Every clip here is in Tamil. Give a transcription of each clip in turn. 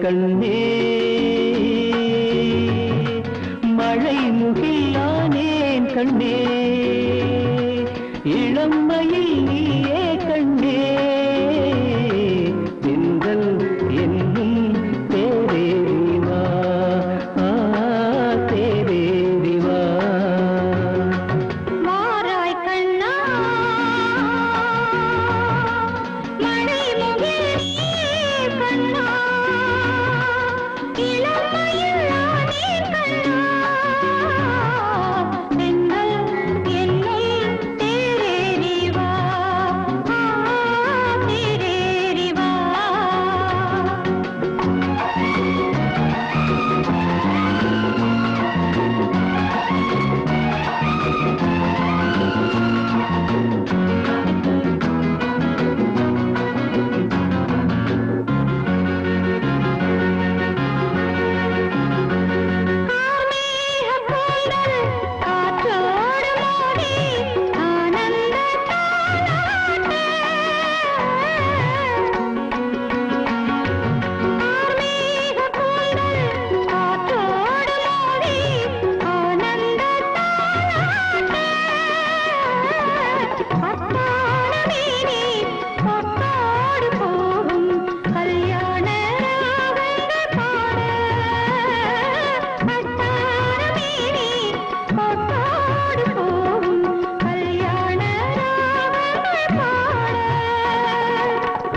கண்ணே. மழை முகிலானேன் கண்ணே. இளம்மையில் நீ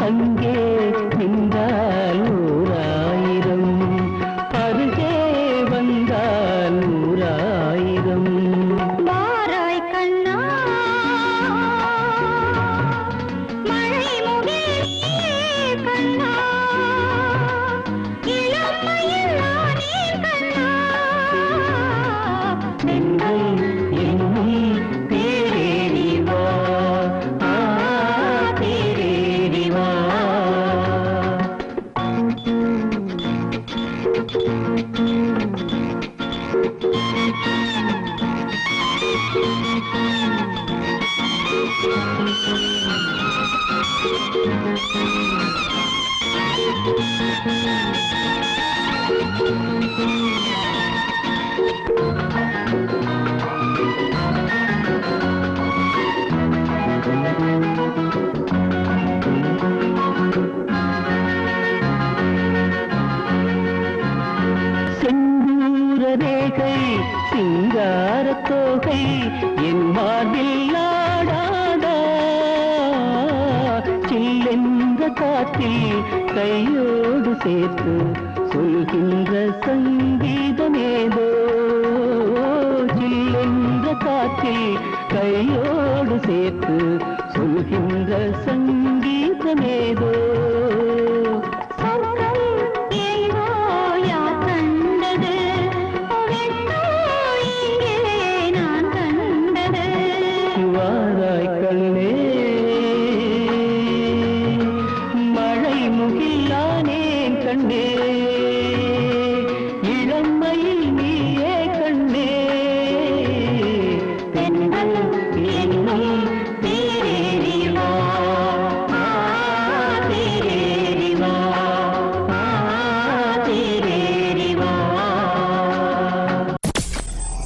ಹಂಗೆ ನಿಂದ Xin ரேகை சிங்கார தோகை என் மார்பில் ஆடாதா சில்லென்ற காற்றில் கையோடு சேர்த்து சொல்கின்ற சங்கீதமேதோ? சில்லென்ற காற்றில் கையோடு சேர்த்து